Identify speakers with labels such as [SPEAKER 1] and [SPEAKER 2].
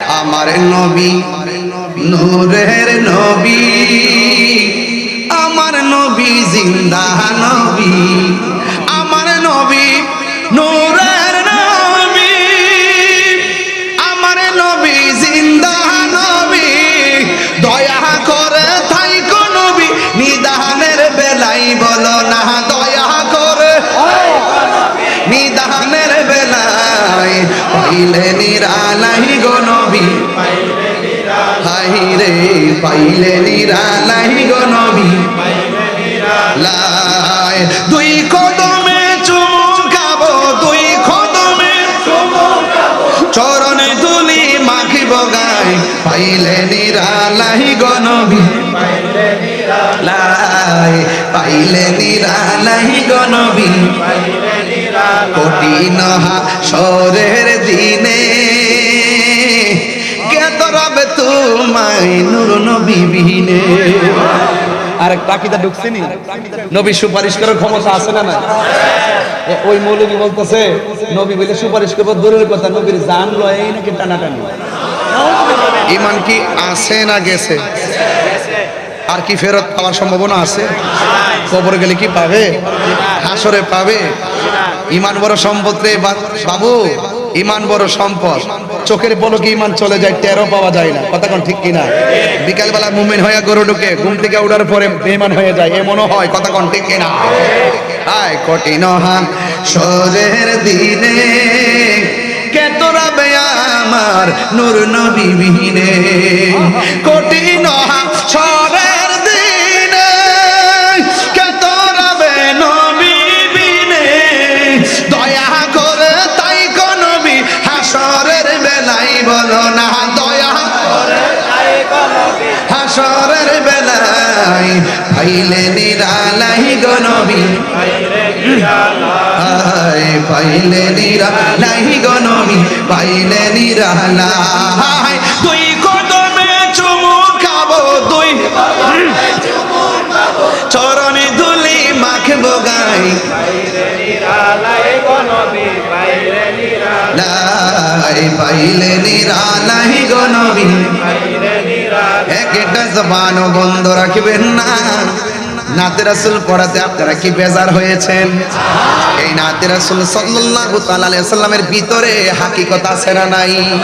[SPEAKER 1] আমার নবী, নূরের নবী, আমার নবী জিন্দা নবী, আমার নবী নূরের নবী, আমার নবী জিন্দা নবী। দয়া করে থাইকো নবী, নিদানের বেলাই বলো না, দয়া করে। নিদানের বেলায় পাইলে নিরালাই গো নবী। হাই রে পাইলে নিরালাই গো নবী। লাই, দুই কদমে চুমকাবো দুই কদমে চরণে তুলি মাখিব গায় পাইলে নিরালাই গো নবী। লাই, পাইলে নিরালাই গো নবী। কঠিন সরের তোমায় নুর নবী বিহীনে।
[SPEAKER 2] আর টাকিটা ঢুকছে নি? নবী সুপারিশ করার ক্ষমতা আছে না না ওই মৌলবী বলতেছে নবী বলে সুপারিশ করব দূরের কথা নবীর জান লয় নাকি টানাটানি?
[SPEAKER 1] ইমান কি আছে না গেছে? আর কি ফেরত পাওয়ার সম্ভাবনা আছে? কবর গেলে কি পাবে? হাসরে পাবে? ইমান বড় সম্পদ রে বাবু। ইমান বড় সম্পদ। চোখের পলকে ইমান চলে যায় টেরো পাওয়া যায় না। কথা কোন ঠিক কিনা? বিকালবেলা মুমিন হয়ে গরু ঢুকে, ঘুম থেকে উঠার পরে বেমান হয়ে যায়। এমনও হয় কথা কোন ঠিক কিনা? আয় কঠিন হান সরের দিনে। কে তোরা বে আমার নূর নবী বিহীনে। কঠিন সরের বলো না দয়া হাসরের বেলায় পাইলে নিরালাই গো নবী। আয় পাইলে নিরালাই গো নবী পাইলে নিরালাই। দুই কদমে চুমু খাব দুই। চরণে ধুলি মাখবো গাই। লাই পাইলে নিরালাই। গো নবী। একটা জবান বন্ধ রাখবেন না। নাতে রাসুল পড়াতে আপনারা কি বেজার হয়েছেন? এই নাতে রাসুল সাল্লাল্লাহু তাআলা আলাইহি সাল্লামের ভিতরে হাকিকত আছে না নাই?